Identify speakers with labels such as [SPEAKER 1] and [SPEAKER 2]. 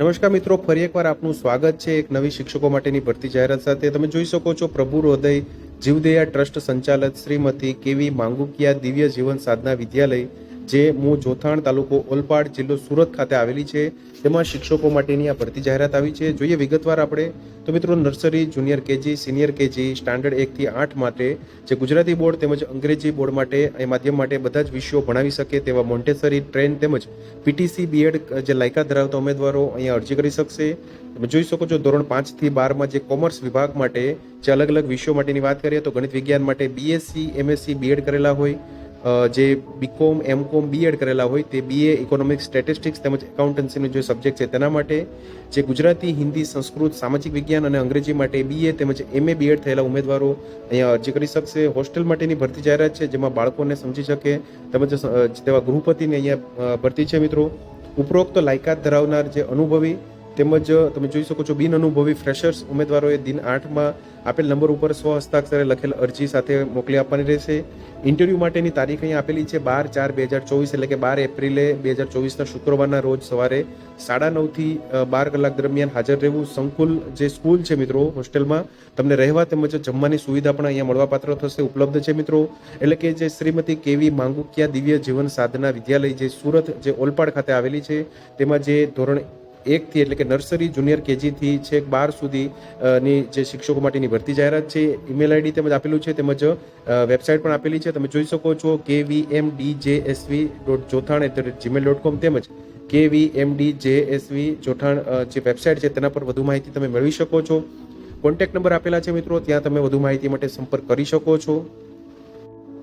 [SPEAKER 1] નમસ્કાર મિત્રો, ફરી એકવાર આપનું સ્વાગત છે એક નવી શિક્ષકો માટેની ભરતી જાહેરાત સાથે. તમે જોઈ શકો છો પ્રભુ હૃદય, જીવદયા ટ્રસ્ટ સંચાલક શ્રીમતી કેવી માંગુકિયા દિવ્ય જીવન સાધના વિદ્યાલય, જે મૂળ જોથાણ તાલુકો ઓલપાડ જિલ્લો સુરત ખાતે આવેલી છે. તેમાં શિક્ષકો માટેની આ ભરતી જાહેરાત આવી છે. જોઈએ, વિગતવાર આપણે, તો મિત્રો nursery, junior KG, senior KG, standard એકથી આઠ માટે જે ગુજરાતી બોર્ડ તેમજ અંગ્રેજી બોર્ડ માટે એ માધ્યમ માટે બધા જ વિષયો ભણાવી શકે તેવા મોન્ટેસરી ટ્રેન તેમજ પીટીસી બીએડ જે લાયકાત ધરાવતા ઉમેદવારો અહીંયા અરજી કરી શકશે. તમે જોઈ શકો છો, ધોરણ પાંચથી બારમાં જે કોમર્સ વિભાગ માટે જે અલગ અલગ વિષયો માટેની વાત કરીએ તો ગણિત વિજ્ઞાન માટે બીએસસી એમએસસી બીએડ કરેલા હોય. જે બીકોમ એમકોમ બીએડ કરેલા હોય તે બીએ ઇકોનોમિક્સ સ્ટેટિસ્ટિક્સ તેમજ એકાઉન્ટન્સીનો જે સબ્જેક્ટ છે તેના માટે જે ગુજરાતી, હિન્દી, સંસ્કૃત, સામાજિક વિજ્ઞાન અને અંગ્રેજી માટે બીએ તેમજ એમએ બીએડ થયેલા ઉમેદવારો અહીંયા અરજી કરી શકશે. હોસ્ટેલ માટેની ભરતી જાહેરાત છે, જેમાં બાળકોને સમજી શકે તેમજ તેવા ગૃહપતિની અહીંયા ભરતી છે મિત્રો. ઉપરોક્ત લાયકાત ધરાવનાર જે અનુભવી તેમજ તમે જોઈ શકો છો, બિન અનુભવી ફ્રેશર્સ ઉમેદવારોએ દિન આઠમાં આપેલ નંબર ઉપર સ્વ હસ્તાક્ષરે લખેલ અરજી સાથે મોકલી આપવાની રહેશે. ઇન્ટરવ્યૂ માટેની તારીખ અહીં આપેલી છે બાર ચાર બે હજાર ચોવીસ, એટલે કે બાર એપ્રિલે બે હજાર ચોવીસના શુક્રવારના રોજ સવારે સાડા નવથી બાર કલાક દરમિયાન હાજર રહેવું. સંકુલ જે સ્કૂલ છે મિત્રો હોસ્ટેલમાં, તમને રહેવા તેમજ જમવાની સુવિધા પણ અહીંયા મળવાપાત્ર થશે, ઉપલબ્ધ છે મિત્રો. એટલે કે જે શ્રીમતી કેવી માંગુકિયા દિવ્ય જીવન સાધના વિદ્યાલય જે સુરત, જે ઓલપાડ ખાતે આવેલી છે, તેમાં જે ધોરણ એકથી એટલે કે નર્સરી જુનિયર કેજીથી છેક બાર સુધી ની જે શિક્ષકો માટેની ભરતી જાહેરાત છે ઈમેલ આઈડી તેમજ આપેલું છે, તેમજ વેબસાઇટ પણ આપેલી છે. તમે જોઈ શકો છો કે V M D J SV dot જોથાણ at the rate Gmail dot com તેમજ કે V M D J SV Jothan જે વેબસાઇટ છે તેના પર વધુ માહિતી તમે મેળવી શકો છો. કોન્ટેક્ટ નંબર આપેલા છે મિત્રો, ત્યાં તમે વધુ માહિતી માટે સંપર્ક કરી શકો છો.